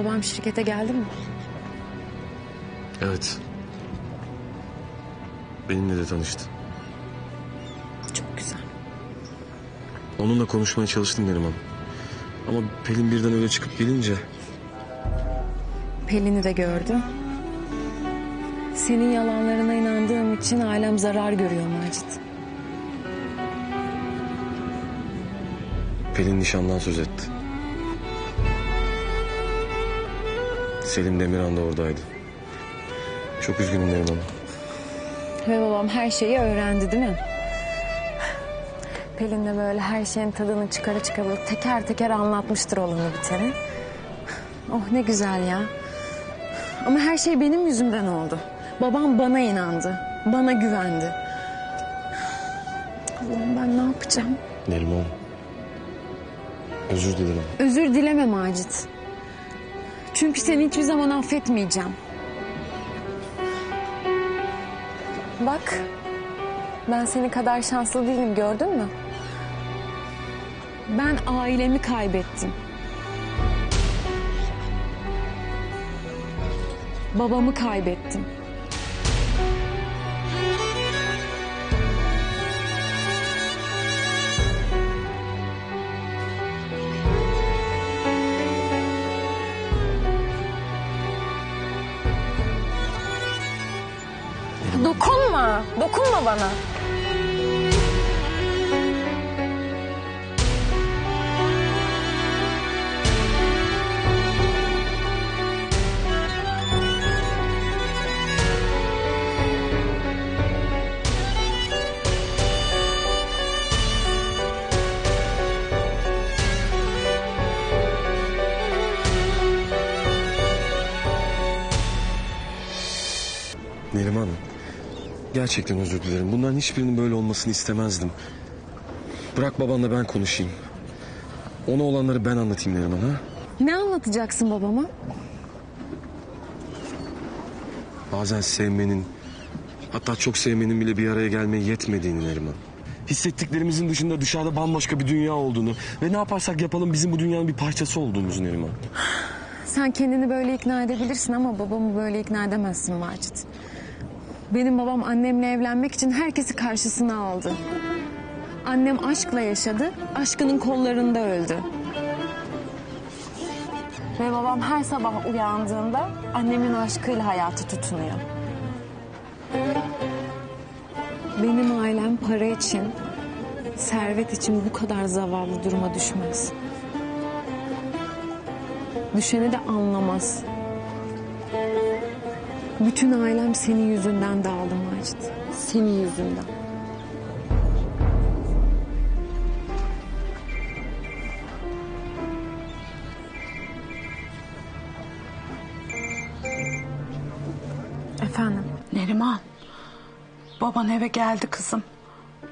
Babam şirkete geldi mi? Evet. Benimle de tanıştı. Çok güzel. Onunla konuşmaya çalıştım Neriman. Ama Pelin birden öyle çıkıp gelince... Pelin'i de gördüm. Senin yalanlarına inandığım için ailem zarar görüyor Macit. Pelin nişandan söz etti. Selim Demirhan da oradaydı. Çok üzgünüm Neriman. Ve babam her şeyi öğrendi değil mi? Pelin de böyle her şeyin tadını çıkara çıkara böyle teker teker anlatmıştır olanı biteni. Oh ne güzel ya. Ama her şey benim yüzümden oldu. Babam bana inandı. Bana güvendi. Allah'ım ben ne yapacağım? Neriman. Özür dilerim. Özür dileme Macit. Çünkü seni hiçbir zaman affetmeyeceğim. Bak, ben seni kadar şanslı değilim gördün mü? Ben ailemi kaybettim. Babamı kaybettim. Bana. Neriman. Gerçekten özür dilerim. Bunların hiçbirinin böyle olmasını istemezdim. Bırak babanla ben konuşayım. Ona olanları ben anlatayım Neriman ha. Ne anlatacaksın babama? Bazen sevmenin, hatta çok sevmenin bile bir araya gelmeye yetmediğini Neriman. Hissettiklerimizin dışında dışarıda bambaşka bir dünya olduğunu ve ne yaparsak yapalım bizim bu dünyanın bir parçası olduğumuzu Neriman. Sen kendini böyle ikna edebilirsin ama babamı böyle ikna edemezsin Macit. Benim babam annemle evlenmek için herkesi karşısına aldı. Annem aşkla yaşadı, aşkının kollarında öldü. Ve babam her sabah uyandığında annemin aşkıyla hayatı tutunuyor. Benim ailem para için, servet için bu kadar zavallı duruma düşmez. Düşeni de anlamaz. Bütün ailem senin yüzünden dağıldı Macit. Senin yüzünden. Efendim? Neriman. Baban eve geldi kızım.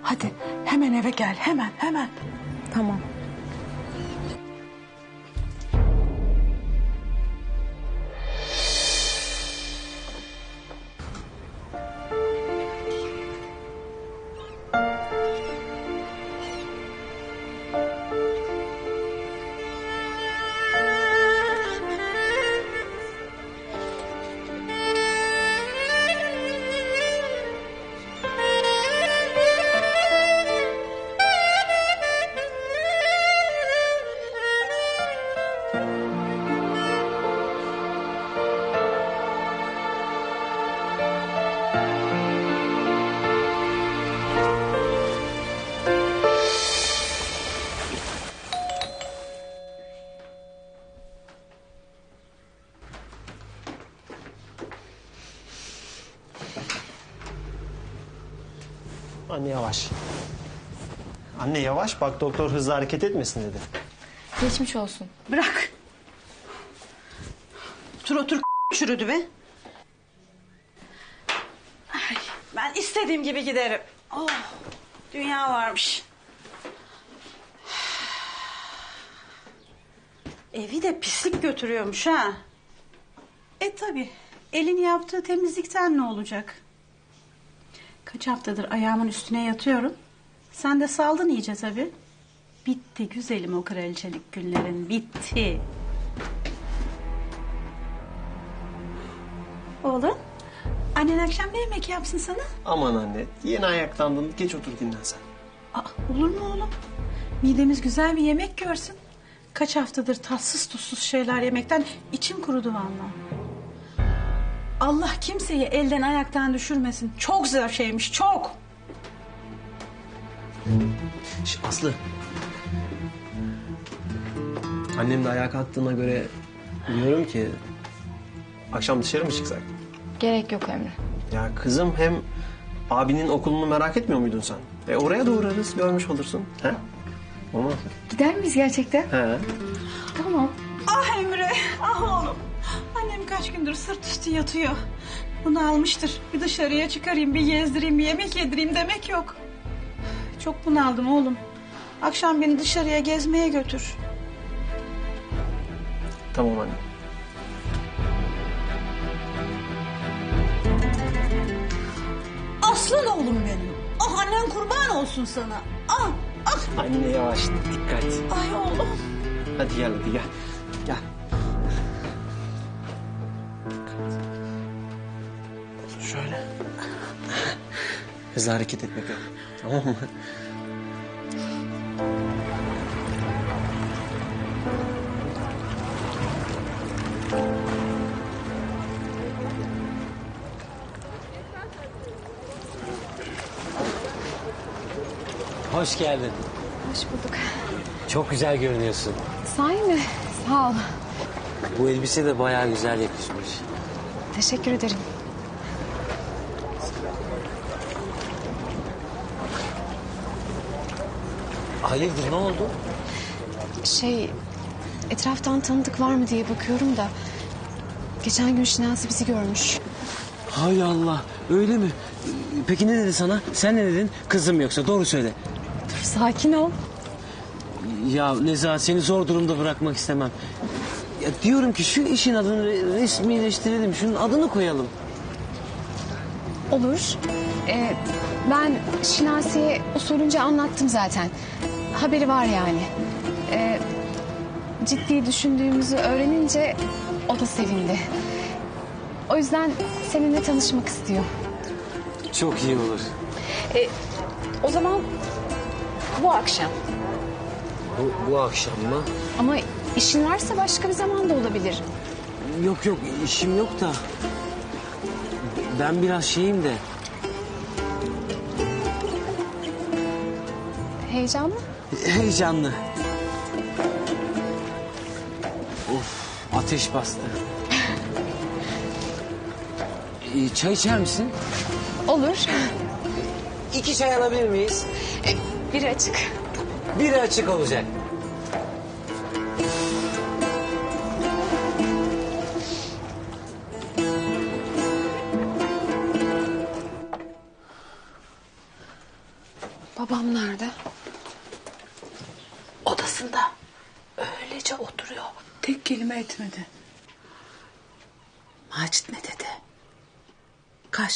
Hadi hemen eve gel hemen hemen. Tamam. Anne yavaş. Anne yavaş bak doktor hızlı hareket etmesin dedi. Geçmiş olsun. Bırak. Otur otur çürüdü be. Ay, ben istediğim gibi giderim. Oh, dünya varmış. Evi de pislik götürüyormuş ha. E tabi elin yaptığı temizlikten ne olacak? Kaç haftadır ayağımın üstüne yatıyorum. Sen de saldın iyice tabi. Bitti güzelim o kraliçelik günlerin bitti. Oğlum, annen akşam ne yemek yapsın sana? Aman anne yeni ayaklandın geç otur dinlen sen. Aa, olur mu oğlum? Midemiz güzel bir yemek görsün. Kaç haftadır tatsız tuzsuz şeyler yemekten içim kurudu vallahi. Allah kimseyi elden ayaktan düşürmesin. Çok zor şeymiş, çok. Şş, Aslı. Annem de ayağa kalktığına göre diyorum ki akşam dışarı mı çıksak? Gerek yok Emre. Ya kızım hem abinin okulunu merak etmiyor muydun sen? E oraya da uğrarız görmüş olursun. He? Olmaz mı? Gider miyiz gerçekten? He. Gündür sırt üstü yatıyor. Bunu almıştır. Bir dışarıya çıkarayım, bir gezdireyim, bir yemek yedireyim demek yok. Çok bunaldım oğlum. Akşam beni dışarıya gezmeye götür. Tamam anne. Aslan oğlum benim. Ah annen kurban olsun sana. Ah, ah. Anne yavaş dikkat. Ay oğlum. Hadi gel hadi gel. Gel. Hızlı hareket etmek yok. Tamam mı? Hoş geldin. Hoş bulduk. Çok güzel görünüyorsun. Sahi mi? Sağ ol. Bu elbise de bayağı güzel yakışmış. Teşekkür ederim. Hayırdır ne oldu? Şey, etraftan tanıdık var mı diye bakıyorum da... Geçen gün Şinasi bizi görmüş. Hay Allah öyle mi? Peki ne dedi sana? Sen ne dedin? Kızım yoksa doğru söyle. Dur sakin ol. Ya Nezahat seni zor durumda bırakmak istemem. Ya diyorum ki şu işin adını re- resmileştirelim. Şunun adını koyalım. Olur. Ee, ben Şinasi'ye usulünce anlattım zaten. Haberi var yani. Ee, ciddi düşündüğümüzü öğrenince o da sevindi. O yüzden seninle tanışmak istiyor. Çok iyi olur. Ee, o zaman bu akşam. Bu, bu akşam mı? Ama işin varsa başka bir zaman da olabilir. Yok yok işim yok da. Ben biraz şeyim de. Heyecanlı. Heyecanlı. Of ateş bastı. Ee, Çay içer misin? Olur. İki çay alabilir miyiz? Biri açık. Biri açık olacak.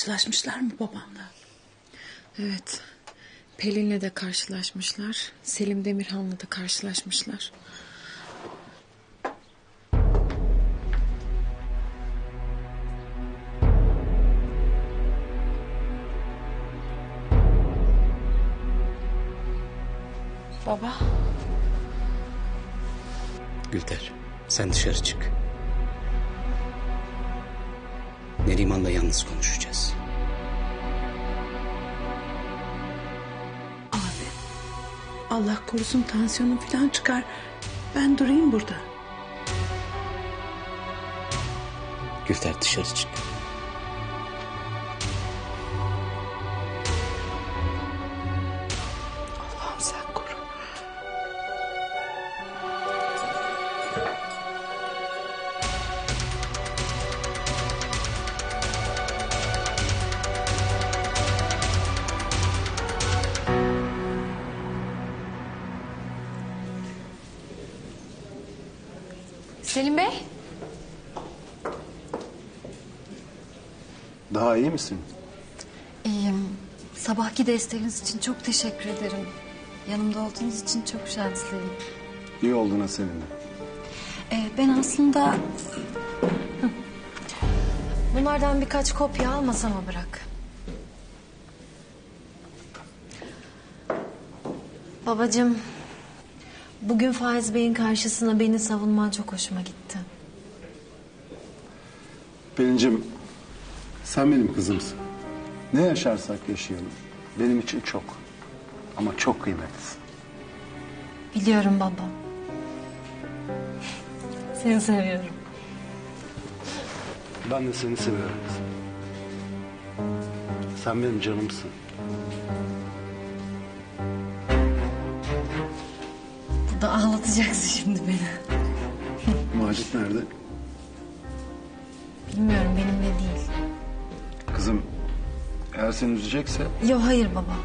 Karşılaşmışlar mı babamla? Evet. Pelin'le de karşılaşmışlar. Selim Demirhan'la da karşılaşmışlar. Baba. Gülter, sen dışarı çık. Neriman'la yalnız konuşacağız. Abi. Allah korusun tansiyonum falan çıkar. Ben durayım burada. Gülter dışarı çık. Daha iyi misin? İyiyim. Sabahki desteğiniz için çok teşekkür ederim. Yanımda olduğunuz için çok şanslıyım. İyi olduğuna sevindim. Ee, ben aslında... Bunlardan birkaç kopya al masama bırak. Babacığım, bugün Faiz Bey'in karşısına beni savunman çok hoşuma gitti. Pelincim, sen benim kızımsın. Ne yaşarsak yaşayalım. Benim için çok. Ama çok kıymetlisin. Biliyorum baba. Seni seviyorum. Ben de seni seviyorum kızım. Sen benim canımsın. Bu da ağlatacaksın şimdi beni. Macit nerede? Bilmiyorum benimle değil. Eğer seni üzecekse Yo hayır baba.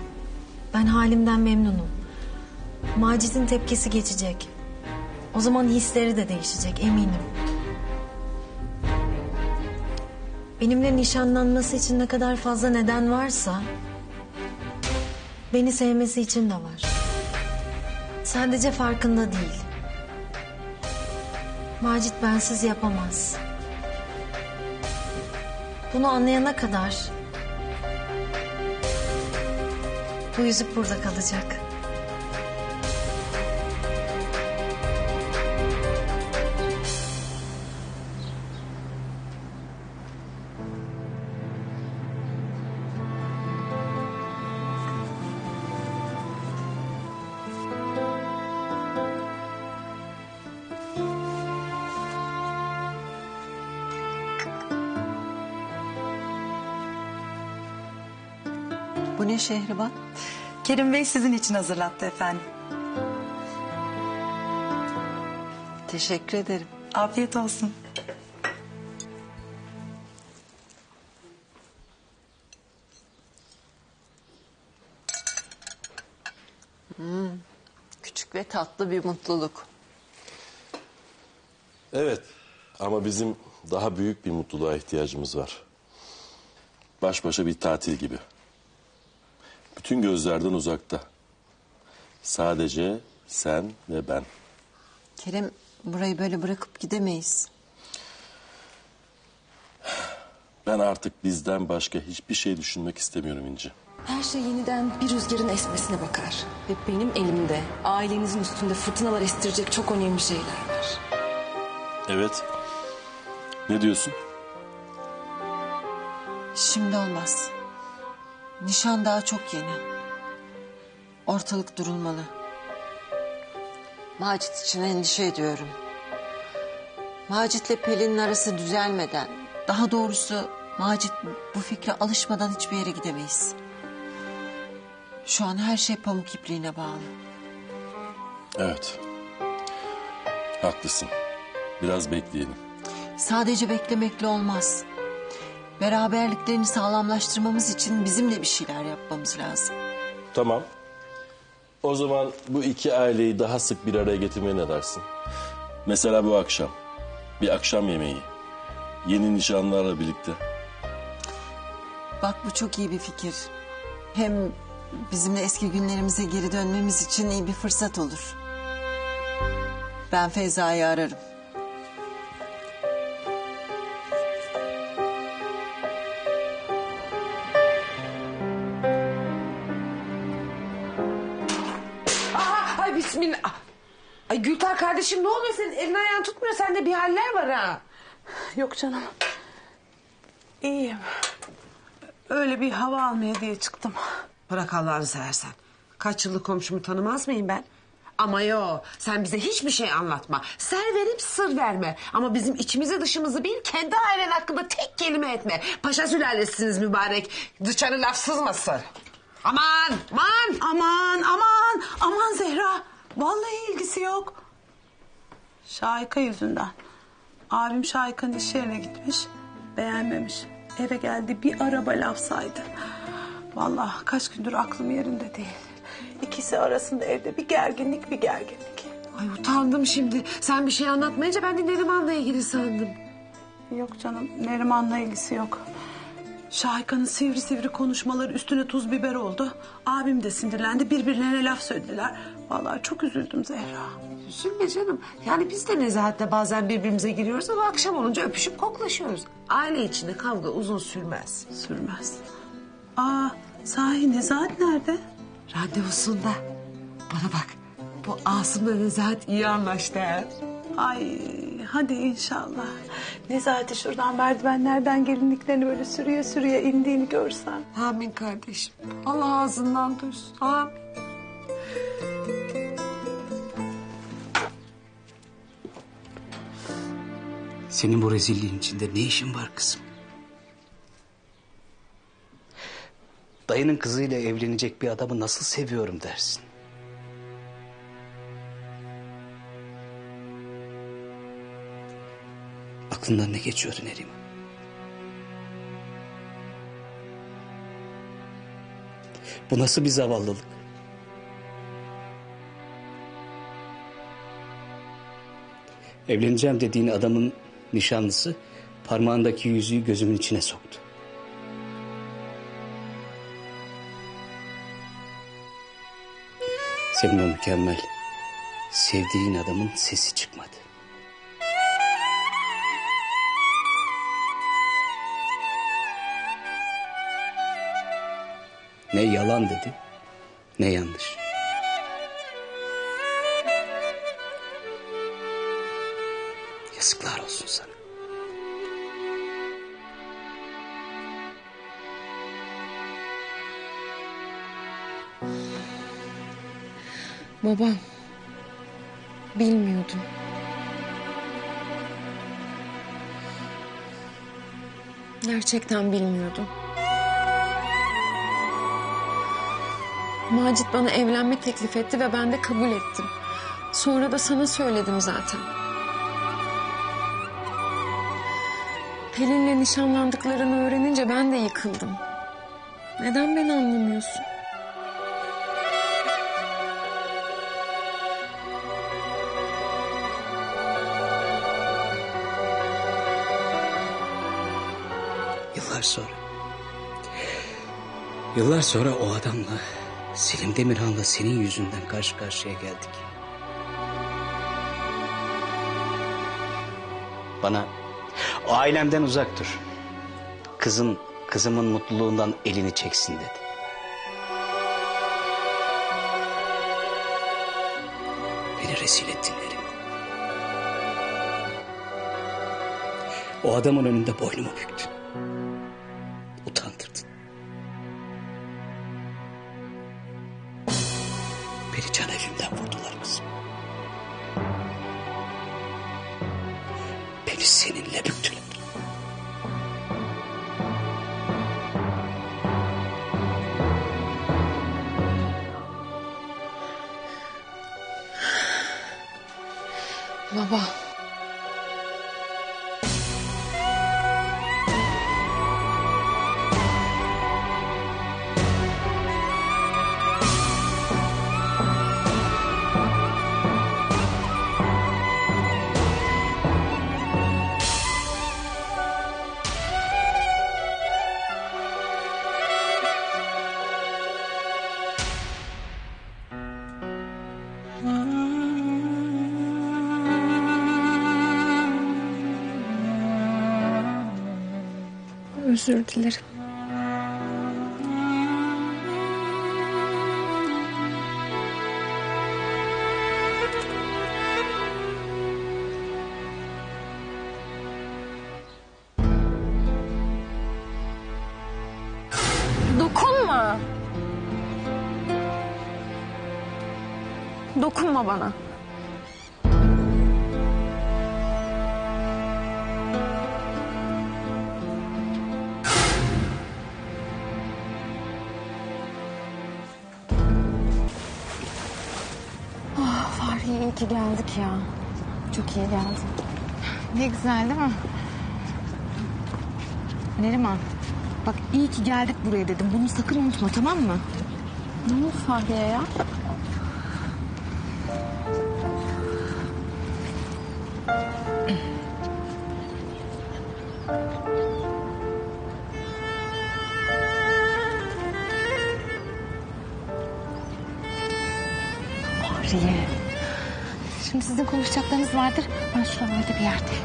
Ben halimden memnunum. Macit'in tepkisi geçecek. O zaman hisleri de değişecek eminim. Benimle nişanlanması için ne kadar fazla neden varsa... ...beni sevmesi için de var. Sadece farkında değil. Macit bensiz yapamaz. Bunu anlayana kadar bu yüzük burada kalacak. Bu ne Şehriban? Kerim Bey sizin için hazırlattı efendim. Teşekkür ederim. Afiyet olsun. Hmm, küçük ve tatlı bir mutluluk. Evet ama bizim daha büyük bir mutluluğa ihtiyacımız var. Baş başa bir tatil gibi. Bütün gözlerden uzakta. Sadece sen ve ben. Kerem burayı böyle bırakıp gidemeyiz. Ben artık bizden başka hiçbir şey düşünmek istemiyorum İnci. Her şey yeniden bir rüzgarın esmesine bakar. Ve benim elimde ailenizin üstünde fırtınalar estirecek çok önemli şeyler var. Evet. Ne diyorsun? Şimdi olmaz. Nişan daha çok yeni. Ortalık durulmalı. Macit için endişe ediyorum. Macit'le Pelin'in arası düzelmeden... Daha doğrusu Macit bu fikre alışmadan hiçbir yere gidemeyiz. Şu an her şey pamuk ipliğine bağlı. Evet. Haklısın. Biraz bekleyelim. Sadece beklemekle olmaz. Beraberliklerini sağlamlaştırmamız için bizim de bir şeyler yapmamız lazım. Tamam. O zaman bu iki aileyi daha sık bir araya getirmeye ne dersin? Mesela bu akşam. Bir akşam yemeği. Yeni nişanlarla birlikte. Bak bu çok iyi bir fikir. Hem bizimle eski günlerimize geri dönmemiz için iyi bir fırsat olur. Ben Feyza'yı ararım. Ay bismillah. Ay Gülter kardeşim ne oluyor senin elin ayağın tutmuyor sende bir haller var ha. Yok canım. İyiyim. Öyle bir hava almaya diye çıktım. Bırak Allah'ını seversen. Kaç yıllık komşumu tanımaz mıyım ben? Ama yo sen bize hiçbir şey anlatma. Ser verip sır verme. Ama bizim içimizi dışımızı bil kendi ailen hakkında tek kelime etme. Paşa sülalesiniz mübarek. Dışarı laf sızmasın. Aman aman. Aman aman aman Zehra. Vallahi ilgisi yok. Şahika yüzünden. Abim Şahika'nın iş yerine gitmiş. Beğenmemiş. Eve geldi bir araba laf saydı. Vallahi kaç gündür aklım yerinde değil. İkisi arasında evde bir gerginlik bir gerginlik. Ay utandım şimdi. Sen bir şey anlatmayınca ben de Neriman'la ilgili sandım. Yok canım Neriman'la ilgisi yok. Şahika'nın sivri sivri konuşmaları üstüne tuz biber oldu. Abim de sinirlendi birbirlerine laf söylediler. Vallahi çok üzüldüm Zehra. Üzülme canım. Yani biz de Nezahat'le bazen birbirimize giriyoruz ama akşam olunca öpüşüp koklaşıyoruz. Aile içinde kavga uzun sürmez. Sürmez. Aa sahi Nezahat nerede? Randevusunda. Bana bak. Bu Asım'la Nezahat iyi anlaştı. ha. Ay hadi inşallah. Nezahati şuradan merdivenlerden gelinliklerini böyle sürüye sürüye indiğini görsen. Amin kardeşim. Allah ağzından duysun. Amin. Senin bu rezilliğin içinde ne işin var kızım? Dayının kızıyla evlenecek bir adamı nasıl seviyorum dersin? Aklından ne geçiyordu Neriman? Bu nasıl bir zavallılık? Evleneceğim dediğin adamın nişanlısı parmağındaki yüzüğü gözümün içine soktu. Senin o mükemmel sevdiğin adamın sesi çıkmadı. Ne yalan dedi, ne yanlış. Yazıklar olsun sana. Baba. Bilmiyordum. Gerçekten bilmiyordum. Macit bana evlenme teklif etti ve ben de kabul ettim. Sonra da sana söyledim zaten. Pelin'le nişanlandıklarını öğrenince ben de yıkıldım. Neden beni anlamıyorsun? Yıllar sonra. Yıllar sonra o adamla Selim Demirhan'la senin yüzünden karşı karşıya geldik. Bana ailemden uzak dur. Kızın kızımın mutluluğundan elini çeksin dedi. Beni rezil ettin Neriman. O adamın önünde boynumu büktün. Utandırdın. Beni can evimden vurdular kızım. Seninle büktüler. Özür dilerim. Ki geldik ya. Çok iyi geldin. Ne güzel değil mi? Neriman bak iyi ki geldik buraya dedim. Bunu sakın unutma tamam mı? Ne oldu Fahriye ya? Sizin konuşacaklarınız vardır. Ben şuralarda bir yerdeyim.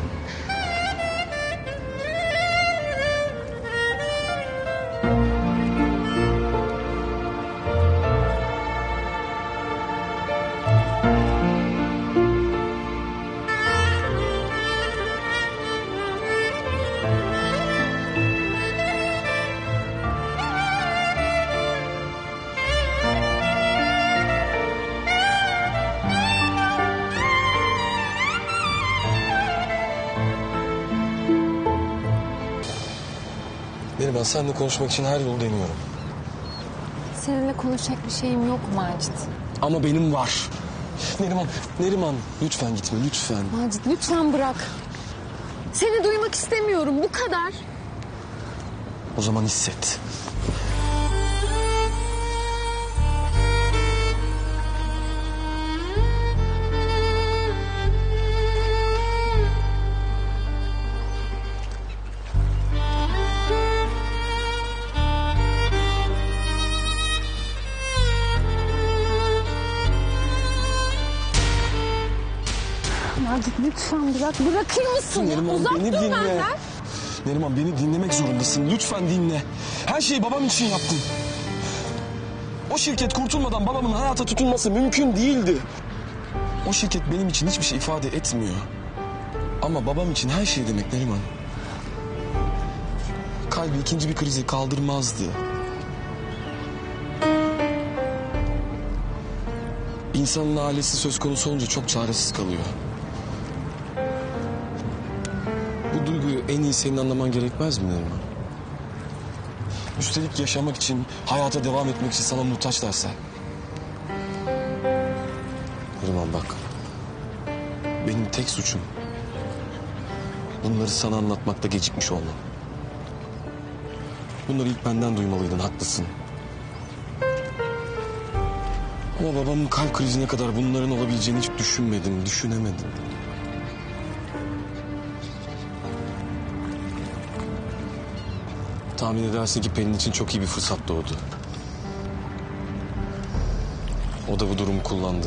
Neriman seninle konuşmak için her yolu deniyorum. Seninle konuşacak bir şeyim yok Macit. Ama benim var. Neriman, Neriman lütfen gitme lütfen. Macit lütfen bırak. Seni duymak istemiyorum bu kadar. O zaman hisset. Macit lütfen bırak. Bırakır mısın? Neriman Uzak beni dur dinle. benden. Neriman beni dinlemek zorundasın. Lütfen dinle. Her şeyi babam için yaptım. O şirket kurtulmadan babamın hayata tutunması mümkün değildi. O şirket benim için hiçbir şey ifade etmiyor. Ama babam için her şey demek Neriman. Kalbi ikinci bir krizi kaldırmazdı. İnsanın ailesi söz konusu olunca çok çaresiz kalıyor. En iyi senin anlaman gerekmez mi Neriman? Üstelik yaşamak için, hayata devam etmek için sana muhtaçlarsa. Neriman bak. Benim tek suçum. Bunları sana anlatmakta gecikmiş olmam. Bunları ilk benden duymalıydın, haklısın. Ama babamın kalp krizine kadar bunların olabileceğini hiç düşünmedim, düşünemedim. Tahmin edersin ki Pelin için çok iyi bir fırsat doğdu. O da bu durumu kullandı.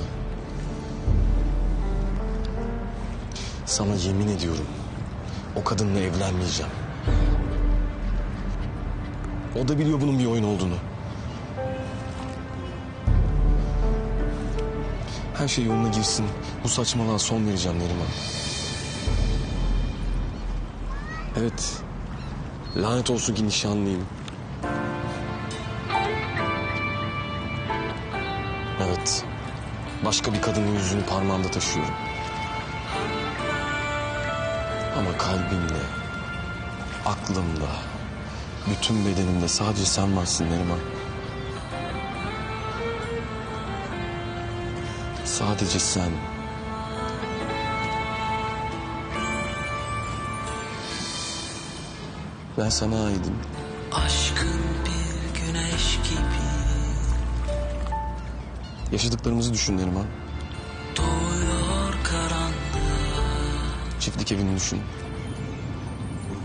Sana yemin ediyorum. O kadınla evlenmeyeceğim. O da biliyor bunun bir oyun olduğunu. Her şey yoluna girsin. Bu saçmalığa son vereceğim Neriman. Evet. Lanet olsun ki nişanlıyım. Evet. Başka bir kadının yüzünü parmağımda taşıyorum. Ama kalbimle, aklımda, bütün bedenimde sadece sen varsın Neriman. Sadece sen. Ben sana aidim. Aşkın bir güneş gibi Yaşadıklarımızı düşün Neriman. doğuyor karanlık. Çiftlik evini düşün.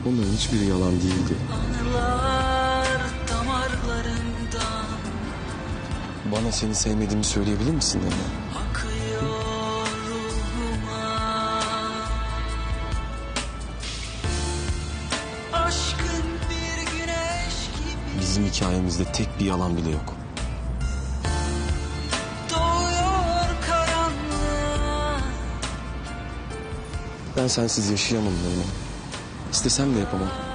Onların hiçbiri yalan değildi. Anılar damarlarımdan Bana seni sevmediğimi söyleyebilir misin Neriman? Bizim hikayemizde tek bir yalan bile yok. Ben sensiz yaşayamam Neriman. İstesem de yapamam.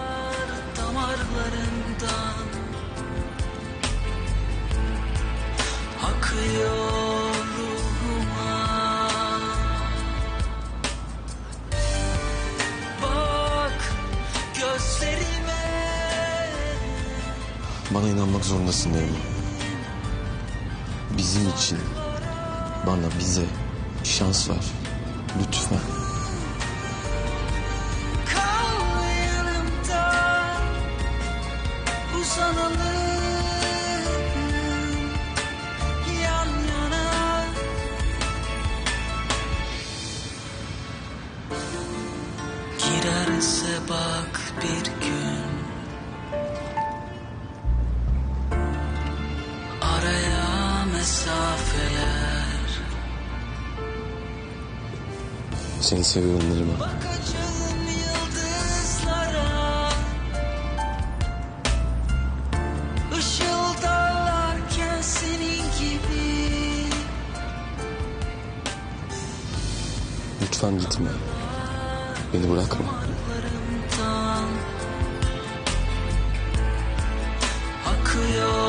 Neriman. Bizim için, bana, bize şans ver. Lütfen. Seni seviyorum Neriman. Lütfen gitme. Beni bırakma. Akıyor